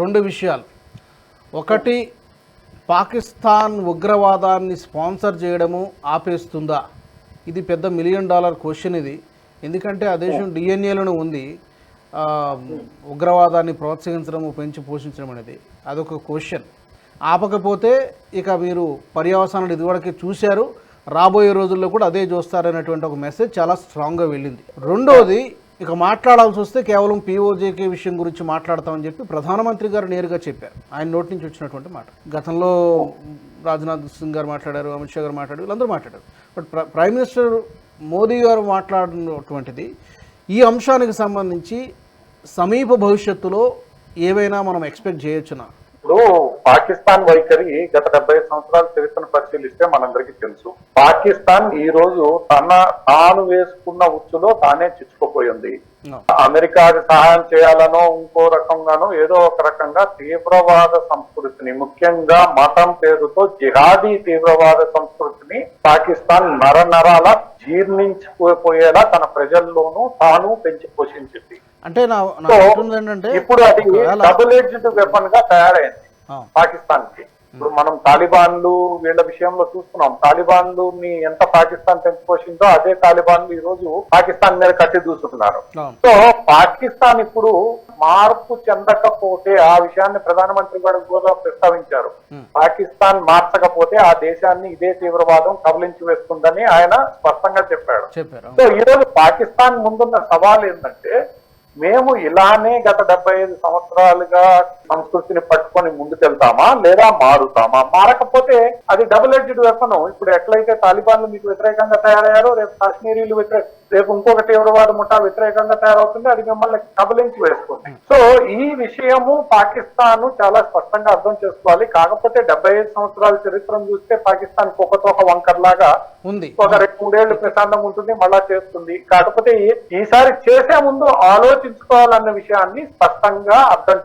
రెండు విషయాలు. ఒకటి పాకిస్తాన్ ఉగ్రవాదాన్ని స్పాన్సర్ చేయడము ఆపేస్తుందా? ఇది పెద్ద మిలియన్ డాలర్ క్వశ్చన్ ఇది. ఎందుకంటే ఆ దేశం డిఎన్ఏలను ఉంది. ఉగ్రవాదాన్ని ప్రోత్సహించడము పెంచి పోషించడం అనేది అదొక క్వశ్చన్. ఆపకపోతే ఇక మీరు పర్యవసానాలు ఇదివరకే చూశారు. రాబోయే రోజుల్లో కూడా అదే చూస్తారనేటువంటి ఒక మెసేజ్ చాలా స్ట్రాంగ్గా వెళ్ళింది. రెండోది ఇక మాట్లాడాల్సి వస్తే కేవలం పీఓజేకే విషయం గురించి మాట్లాడతామని చెప్పి ప్రధానమంత్రి గారు నేరుగా చెప్పారు. ఆయన నోటి నుంచి వచ్చినటువంటి మాట. గతంలో రాజ్నాథ్ సింగ్ గారు మాట్లాడారు అమిత్ షా గారు మాట్లాడారు వీళ్ళందరూ మాట్లాడారు. బట్ ప్రైమ్ మినిస్టర్ మోదీ గారు మాట్లాడినటువంటిది ఈ అంశానికి సంబంధించి సమీప భవిష్యత్తులో ఏవైనా మనం ఎక్స్పెక్ట్ చేయొచ్చునా ఇప్పుడు పాకిస్తాన్ వైఖరి గత డెబ్బై సంవత్సరాల చరిత్రను పరిశీలిస్తే మనందరికీ తెలుసు. పాకిస్తాన్ ఈ రోజు తన తాను వేసుకున్న ఉచ్చులో తానే చిచ్చుకుపోయింది. No. అమెరికాకి సహాయం చేయాలనో ఇంకో రకంగానో ఏదో ఒక రకంగా తీవ్రవాద సంస్కృతిని ముఖ్యంగా మతం పేరుతో జిహాదీ తీవ్రవాద సంస్కృతిని పాకిస్తాన్ నర నరాల జీర్ణించిపోయేలా తన ప్రజల్లోనూ తాను పెంచి పోషించింది. అంటే నా ఏంటంటే ఇప్పుడు అది డబుల్ ఎడ్జ్డ్ వెపన్గా తయారైంది. పాకిస్తాన్కి ఇప్పుడు మనం తాలిబాన్లు వీళ్ళ విషయంలో చూస్తున్నాం. తాలిబాన్లు ని ఎంత పాకిస్తాన్ పెంచుకోసిందో అదే తాలిబాన్లు ఈ రోజు పాకిస్తాన్ మీద కట్టి దూసుకున్నారు. సో పాకిస్తాన్ ఇప్పుడు మార్పు చెందకపోతే ఆ విషయాన్ని ప్రధానమంత్రి గారు కూడా ప్రస్తావించారు. పాకిస్తాన్ మార్చకపోతే ఆ దేశాన్ని ఇదే తీవ్రవాదం కబలించి వేస్తుందని ఆయన స్పష్టంగా చెప్పాడు. సో ఈ రోజు పాకిస్తాన్ ముందున్న సవాల్ ఏంటంటే మేము ఇలానే గత డెబ్బై ఐదు సంవత్సరాలుగా సంస్కృతిని పట్టుకొని ముందుకెళ్తామా లేదా మారుతామా? మారకపోతే అది డబుల్ ఎడ్జ్డ్ వెపన్ ఇప్పుడు ఎట్లయితే తాలిబాన్లు మీకు వ్యతిరేకంగా తయారయ్యారో రేపు కాశ్మీరీలు వ్యతిరేక రేపు ఇంకొక తీవ్రవాద ముఠా వ్యతిరేకంగా తయారవుతుంది అది మిమ్మల్ని కబలించి వేస్తుంది. సో ఈ విషయము పాకిస్తాన్ చాలా స్పష్టంగా అర్థం చేసుకోవాలి. కాకపోతే డెబ్బై ఐదు సంవత్సరాల చరిత్రను చూస్తే పాకిస్తాన్ కుక్కతోక వంకర్ లాగా ఉంది. ఒక రెండు మూడేళ్ళు ప్రశాంతంగా ఉంటుంది మళ్ళా చేస్తుంది. కాకపోతే ఈసారి చేసే ముందు ఆలోచించుకోవాలన్న విషయాన్ని స్పష్టంగా అర్థం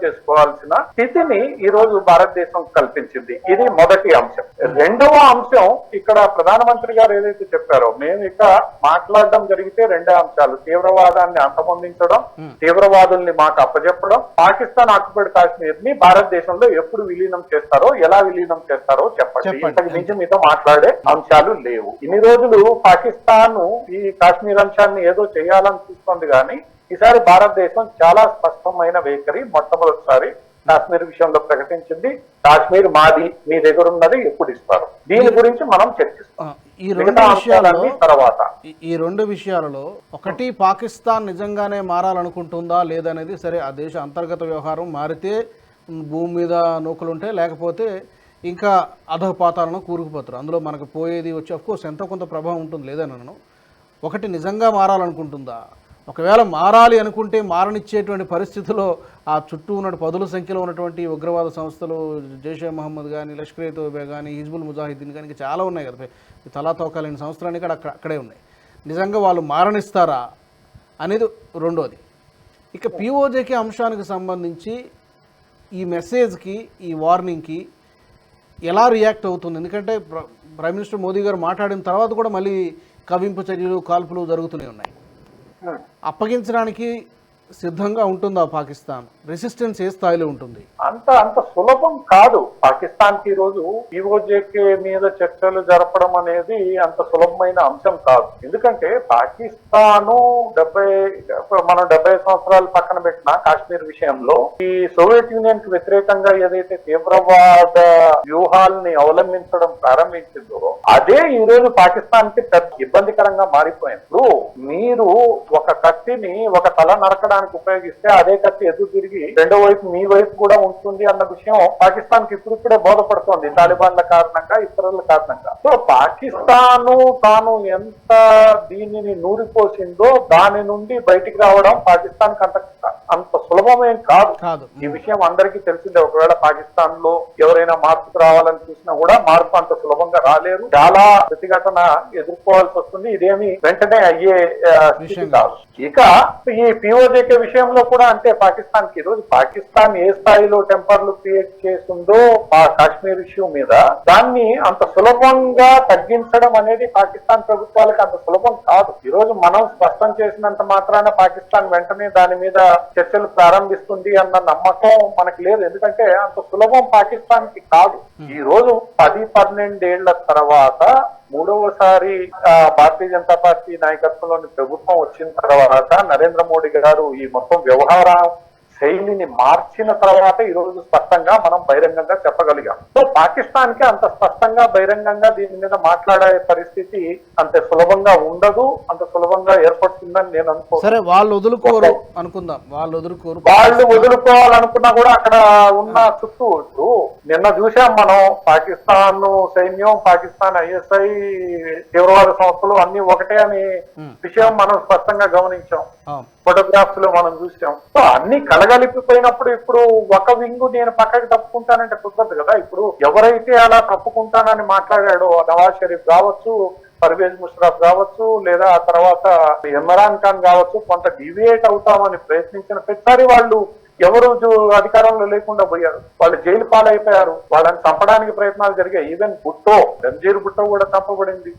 చేసుకోవాల్సిన స్థితిని ఈ రోజు భారతదేశం కల్పించింది. ఇది మొదటి అంశం. రెండవ అంశం ఇక్కడ ప్రధానమంత్రి గారు ఏదైతే చెప్పారో మేము ఇక మాట్లాడడం జరిగితే రెండే అంశాలు. తీవ్రవాదాన్ని అంతమొందించడం. తీవ్రవాదుల్ని మాకు అప్పచెప్పడం పాకిస్తాన్ ఆక్యుపైడ్ కాశ్మీర్ని భారతదేశంలో ఎప్పుడు విలీనం చేస్తారో ఎలా విలీనం చేస్తారో చెప్పండి. ఇంతకు మించి మీతో మాట్లాడే అంశాలు లేవు. ఇన్ని రోజులు పాకిస్తాన్ ఈ కాశ్మీర్ అంశాన్ని ఏదో చేయాలని చూస్తోంది కానీ ఈసారి భారతదేశం చాలా స్పష్టమైన వైఖరి మొట్టమొదటిసారి కాశ్మీర్ విషయంలో ప్రకటించింది. కాశ్మీర్ మాది మీ దగ్గర ఉన్నది ఎప్పుడు ఇస్తారు? దీని గురించి మనం చర్చిస్తాం. ఈ రెండు అంశాలన్నీ తర్వాత. ఈ- రెండు విషయాలలో ఒకటి పాకిస్తాన్ నిజంగానే మారాలనుకుంటుందా లేదనేది సరే ఆ దేశ అంతర్గత వ్యవహారం మారితే భూమి మీద నూకలు ఉంటాయి లేకపోతే ఇంకా అధపాతాలను కూరుకుపోతారు. అందులో మనకు పోయేది వచ్చి కోర్స్ ఎంతో కొంత ప్రభావం ఉంటుంది లేదని ఒకటి నిజంగా మారాలనుకుంటుందా? ఒకవేళ మారాలి అనుకుంటే మారనిచ్చేటువంటి పరిస్థితిలో ఆ చుట్టూ ఉన్న పదుల సంఖ్యలో ఉన్నటువంటి ఉగ్రవాద సంస్థలు జైషే మహమ్మద్ కానీ లష్కర్ ఏ తోబే కానీ హిజ్బుల్ ముజాహిద్దీన్ కానీ ఇంకా చాలా ఉన్నాయి కదా. ఈ తలా తోకాలేని సంస్థలన్నీ కూడా అక్కడ అక్కడే ఉన్నాయి. నిజంగా వాళ్ళు మారణిస్తారా అనేది రెండోది. ఇక పిఓజేకే అంశానికి సంబంధించి ఈ మెసేజ్కి ఈ వార్నింగ్కి ఎలా రియాక్ట్ అవుతుంది? ఎందుకంటే ప్రైమ్ మినిస్టర్ మోదీ గారు మాట్లాడిన తర్వాత కూడా మళ్ళీ కవింపు చర్యలు కాల్పులు జరుగుతూనే ఉన్నాయి. అప్పగించడానికి సిద్ధంగా ఉంటుందా పాకిస్తాన్? రెసిస్టెన్స్ ఏ స్థాయిలో ఉంటుంది? అంత అంత సులభం కాదు. పాకిస్తాన్కి రోజు ఈఓజేకే మీద చర్చలు జరపడం అనేది అంత సులభమైన అంశం కాదు. ఎందుకంటే పాకిస్తాను డెబ్బై మనం డెబ్బై సంవత్సరాలు పక్కన పెట్టిన కాశ్మీర్ విషయంలో ఈ సోవియట్ యూనియన్కి వ్యతిరేకంగా ఏదైతే తీవ్రవాద వ్యూహాల్ని అవలంబించడం ప్రారంభించిందో అదే ఈ రోజు పాకిస్తాన్కి పెద్ద ఇబ్బందికరంగా మారిపోయింది. మీరు ఒక కత్తిని ఒక తల నరకడానికి ఉపయోగిస్తే అదే కత్తి ఎదురు తిరిగి రెండో వైపు మీ వైపు కూడా ఉంటుంది అన్న విషయం పాకిస్తాన్కి ఇప్పుడిప్పుడే బోధపడుతోంది. తాలిబాన్ల కారణంగా ఇతరుల కారణంగా. సో పాకిస్తాను తాను ఎంత దీనిని నూరిపోసిందో దాని నుండి బయటికి రావడం పాకిస్తాన్ అంత అంత సులభమేం కాదు. కాదు. ఈ విషయం అందరికీ తెలిసిందే. ఒకవేళ పాకిస్తాన్లో ఎవరైనా మార్పుకు రావాలని చూసినా కూడా మార్పు అంత సులభంగా రాలేరు. చాలా ప్రతిఘటన ఎదుర్కోవాల్సి వస్తుంది. ఇదేమి వెంటనే అయ్యే ఆ, విషయం కాదు. ఇక ఈ పిఓజేకే విషయంలో కూడా అంటే పాకిస్తాన్కి ఈరోజు పాకిస్తాన్ ఏ స్థాయిలో టెంపర్లు క్రియేట్ చేస్తుందో పా- కాశ్మీర్ ఇష్యూ మీద దాన్ని అంత సులభంగా తగ్గించడం అనేది పాకిస్తాన్ ప్రభుత్వాలకు అంత సులభం కాదు. ఈ రోజు మనం స్పష్టం చేసినంత మాత్రాన పాకిస్తాన్ వెంటనే దాని మీద చర్చలు ప్రారంభిస్తుంది అన్న నమ్మకం మనకి లేదు. ఎందుకంటే అంత సులభం పాకిస్తాన్కి కాదు ఈ రోజు పది పన్నెండేళ్ళ తర్వాత మూడవసారి భారతీయ జనతా పార్టీ నాయకత్వంలోని ప్రభుత్వం వచ్చిన తర్వాత నరేంద్ర మోడీ గారు ఈ మొత్తం వ్యవహార శైలిని మార్చిన తర్వాత ఈ రోజు స్పష్టంగా మనం బహిరంగంగా చెప్పగలిగాం. సో పాకిస్తాన్కి అంత స్పష్టంగా బహిరంగంగా దీని మీద మాట్లాడే పరిస్థితి అంత సులభంగా ఉండదు అంత సులభంగా ఏర్పడుతుందని నేను అనుకో సరే వాళ్ళు వదులుకోరు అనుకుందాం. వాళ్ళు వదులుకోరు. వాళ్ళు వదులుకోవాలనుకున్నా కూడా అక్కడ ఉన్న చుట్టూ నిన్న చూసాం మనం పాకిస్తాన్ సైన్యం పాకిస్తాన్ ఐఎస్ఐ తీవ్రవాద సంస్థలు అన్ని ఒకటే అనే విషయం మనం స్పష్టంగా గమనించాం. ఫోటోగ్రాఫ్స్లో మనం చూసాం సో అన్ని కలగలిపిపోయినప్పుడు ఇప్పుడు ఒక వింగు నేను పక్కకి తప్పుకుంటానంటే కుదరదు కదా. ఇప్పుడు ఎవరైతే అలా తప్పుకుంటానని మాట్లాడాడో నవాజ్ షరీఫ్ కావచ్చు పర్వేజ్ ముషరఫ్ కావచ్చు లేదా ఆ తర్వాత ఇమ్రాన్ ఖాన్ కావచ్చు కొంత డివియేట్ అవుతామని ప్రయత్నించిన ప్రతిసారి వాళ్ళు ఎవరు అధికారంలో లేకుండా పోయారు. వాళ్ళు జైలు పాలైపోయారు. వాళ్ళని చంపడానికి ప్రయత్నాలు జరిగాయి. ఈవెన్ బుట్టో రంజీర్ బుట్టో కూడా చంపబడింది.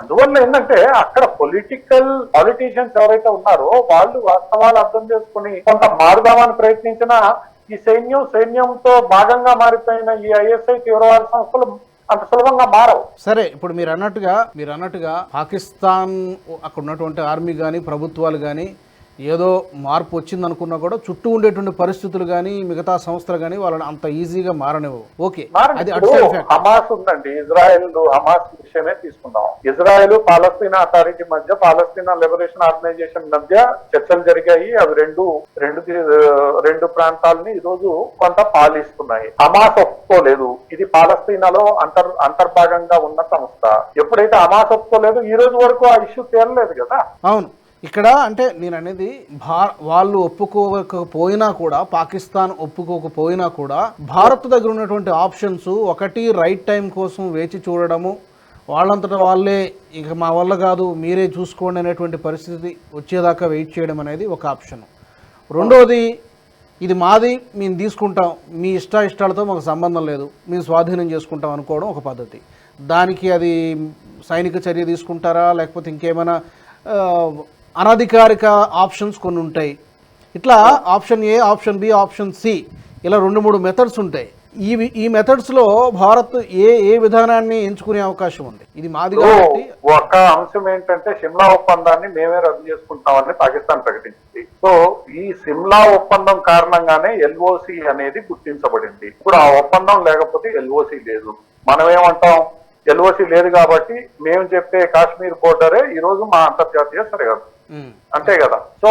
అందువల్ల ఏంటంటే అక్కడ పొలిటికల్ పాలిటీషియన్స్ ఎవరైతే ఉన్నారో వాళ్ళు వాస్తవాలు అర్థం చేసుకుని కొంత మారుదామని ప్రయత్నించిన ఈ సైన్యం సైన్యంతో భాగంగా మారిపోయిన ఈ ఐఎస్ఐ తీవ్రవాద సంస్థలు అంత సులభంగా మారవు. సరే ఇప్పుడు మీరు అన్నట్టుగా మీరు అన్నట్టుగా పాకిస్తాన్ అక్కడ ఉన్నటువంటి ఆర్మీ కానీ ప్రభుత్వాలు కానీ ఏదో మార్పు వచ్చింది అనుకున్నా కూడా చుట్టూ ఉండేటువంటి పరిస్థితులు కానీ మిగతా సంస్థలు కానీ వాళ్ళని అంత ఈజీగా మారనివ్వవు. ఓకే. అది హమాస్ ఉందండి. ఇజ్రాయెల్ హమాస్ విషయమే తీసుకుందాం. ఇజ్రాయెల్ పాలస్తీనా అథారిటీ మధ్య పాలస్తీనా లిబరేషన్ ఆర్గనైజేషన్ మధ్య చర్చలు జరిగాయి. అవి రెండు రెండు రెండు ప్రాంతాలని ఈ రోజు కొంత పాలిస్తున్నాయి. హమాస్ ఒప్పుకోలేదు. ఇది పాలస్తీనాలో అంతర్ అంతర్భాగంగా ఉన్న సంస్థ. ఎప్పుడైతే హమాస్ ఒప్పుకోలేదు ఈ రోజు వరకు ఆ ఇష్యూ తేలలేదు కదా? అవును. ఇక్కడ అంటే నేను అనేది భా వాళ్ళు ఒప్పుకోకపోయినా కూడా పాకిస్తాన్ ఒప్పుకోకపోయినా కూడా భారత్ దగ్గర ఉన్నటువంటి ఆప్షన్స్ ఒకటి రైట్ టైం కోసం వేచి చూడడము వాళ్ళంతటా వాళ్ళే ఇక మా వల్ల కాదు మీరే చూసుకోండి అనేటువంటి పరిస్థితి వచ్చేదాకా వెయిట్ చేయడం అనేది ఒక ఆప్షన్. రెండోది ఇది మాది మేము తీసుకుంటాం మీ ఇష్ట ఇష్టాలతో మాకు సంబంధం లేదు మేము స్వాధీనం చేసుకుంటాం అనుకోవడం ఒక పద్ధతి. దానికి అది సైనిక చర్య తీసుకుంటారా లేకపోతే ఇంకేమైనా అనధికారిక ఆప్షన్స్ కొన్ని ఉంటాయి. ఇట్లా option A option B option C ఇలా రెండు మూడు మెథడ్స్ ఉంటాయి. ఈ ఈ మెథడ్స్లో భారత్ ఏ ఏ విధానాన్ని ఎంచుకునే అవకాశం ఉంది? ఇది మాది కాబట్టి ఒక అంశం ఏంటంటే సిమ్లా ఒప్పందాన్ని మేమే రద్దు చేసుకుంటామని పాకిస్తాన్ ప్రకటించింది. సో ఈ సిమ్లా ఒప్పందం కారణంగానే ఎల్ఓసి అనేది గుర్తించబడింది. ఇప్పుడు ఆ ఒప్పందం లేకపోతే ఎల్ఓసి లేదు. మనం ఏమంటాం ఎల్ఓసి లేదు కాబట్టి మేము చెప్పే కాశ్మీర్ బోర్డరే ఈ రోజు మా అంతర్జాతీయ సరిహద్దు. అంతే కదా. సో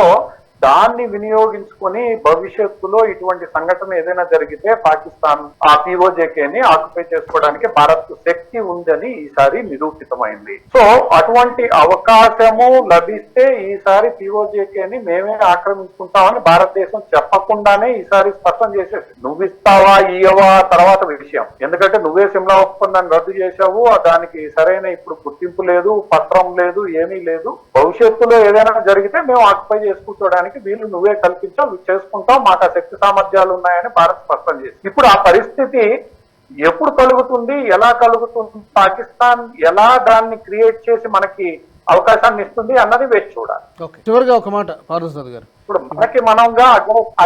దాన్ని వినియోగించుకొని భవిష్యత్తులో ఇటువంటి సంఘటన ఏదైనా జరిగితే పాకిస్తాన్ ఆ పిఓజేకేని ఆక్యుపై చేసుకోవడానికి భారత్ శక్తి ఉందని ఈసారి నిరూపితమైంది. సో అటువంటి అవకాశము లభిస్తే ఈసారి పిఓజేకేని మేమే ఆక్రమించుకుంటామని భారతదేశం చెప్పకుండానే ఈసారి స్పష్టం చేసేసి నువ్వు ఇస్తావా ఇయ్యవా తర్వాత విషయం. ఎందుకంటే నువ్వే సిమ్లా ఒప్పందాన్ని రద్దు చేశావు దానికి సరైన ఇప్పుడు గుర్తింపు లేదు పత్రం లేదు ఏమీ లేదు. భవిష్యత్తులో ఏదైనా జరిగితే మేము ఆక్యుపై చేసుకుంటాడానికి వీళ్ళు నువ్వే కల్పించావు నువ్వు చేసుకుంటావు మాకు శక్తి సామర్థ్యాలు ఉన్నాయని భారత్ స్పష్టం చేసి ఇప్పుడు ఆ పరిస్థితి ఎప్పుడు కలుగుతుంది ఎలా కలుగుతుంది పాకిస్తాన్ ఎలా దాన్ని క్రియేట్ చేసి మనకి అవకాశాన్ని ఇస్తుంది అన్నది వేచి చూడాలి. చివరిగా ఒక మాట పార్వసాద్ గారు. ఇప్పుడు మనకి మనంగా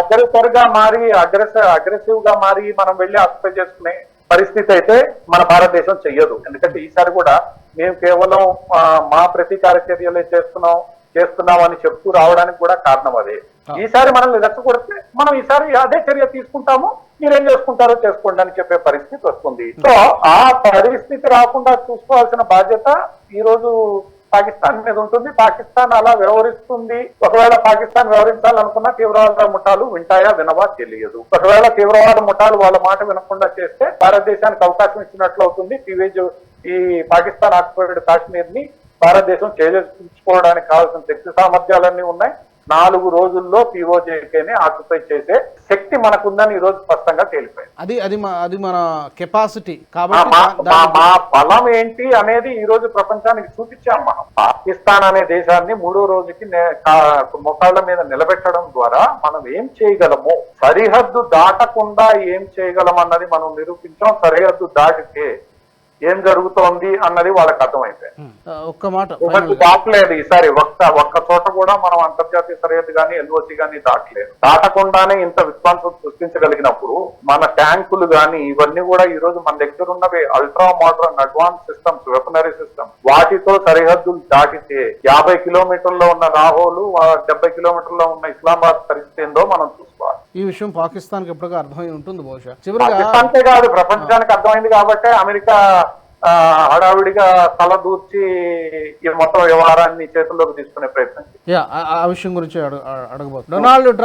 అగ్రెసర్గా మారి అగ్రెస అగ్రెసివ్గా మారి మనం వెళ్ళి ఆక్యుపై చేసుకునే పరిస్థితి అయితే మన భారతదేశం చెయ్యదు. ఎందుకంటే ఈసారి కూడా మేము కేవలం మా ప్రతీకార చర్యలే చేస్తున్నాం చేస్తున్నాం అని చెప్తూ రావడానికి కూడా కారణం అదే. ఈసారి మనల్ని రెచ్చగొడితే మనం ఈసారి అదే చర్య తీసుకుంటాము మీరేం చేసుకుంటారో చేసుకోండి అని చెప్పే పరిస్థితి వస్తుంది. సో ఆ పరిస్థితి రాకుండా చూసుకోవాల్సిన బాధ్యత ఈ రోజు పాకిస్తాన్ మీద ఉంటుంది. పాకిస్తాన్ అలా వ్యవహరిస్తుంది. ఒకవేళ పాకిస్తాన్ వ్యవహరించాలనుకున్న తీవ్రవాద ముఠాలు వింటాయా వినవా తెలియదు. ఒకవేళ తీవ్రవాద ముఠాలు వాళ్ళ మాట వినకుండా చేస్తే భారతదేశానికి అవకాశం ఇచ్చినట్లు అవుతుంది. ఈ పాకిస్తాన్ ఆక్యుపైడ్ కాశ్మీర్ని భారతదేశం చేజెచ్చుకోవడానికి కావాల్సిన శక్తి సామర్థ్యాలన్నీ ఉన్నాయి. నాలుగు రోజుల్లో పిఓజేకేని ఆక్యుపై చేసే శక్తి మనకుందని ఈ రోజు స్పష్టంగా తేలిపోయింది. అది అది అది మన కెపాసిటీ కాబట్టి మా బలం ఏంటి అనేది ఈ రోజు ప్రపంచానికి చూపించాం మనం. పాకిస్తాన్ అనే దేశాన్ని మూడో రోజుకి మోకాళ్ళ మీద నిలబెట్టడం ద్వారా మనం ఏం చేయగలము సరిహద్దు దాటకుండా ఏం చేయగలం అన్నది మనం నిరూపించాం. సరిహద్దు దాటితే ఏం జరుగుతోంది అన్నది వాళ్ళకి అర్థమైపోయింది. ఒక్క మాట ఒకటి దాటలేదు ఈసారి. ఒక్క ఒక్క చోట కూడా మనం అంతర్జాతీయ సరిహద్దు కానీ ఎల్ఓసి కానీ దాటలేదు. దాటకుండానే ఇంత విధ్వంసం సృష్టించగలిగినప్పుడు మన ట్యాంకులు కానీ ఇవన్నీ కూడా ఈ రోజు మన దగ్గర ఉన్నవి. Ultra modern advance systems weaponry system వాటితో సరిహద్దులు దాటితే యాభై కిలోమీటర్లో ఉన్న రాహోలు డెబ్బై కిలోమీటర్లో ఉన్న ఇస్లామాబాద్ పరిస్థితి ఏందో మనం చూసుకోవాలి. ఈ విషయం పాకిస్తాన్కి ఎప్పటికీ అర్థమై ఉంటుంది బహుశా. చివరిగా కాదు ప్రపంచానికి అర్థమైంది కాబట్టి అమెరికా హడావిడిగా తల దూర్చి ఈ మొత్తం వ్యవహారాన్ని చేతుల్లోకి తీసుకునే ప్రయత్నం ఆ- విషయం గురించి అడగ అడగబోతుంది డొనాల్డ్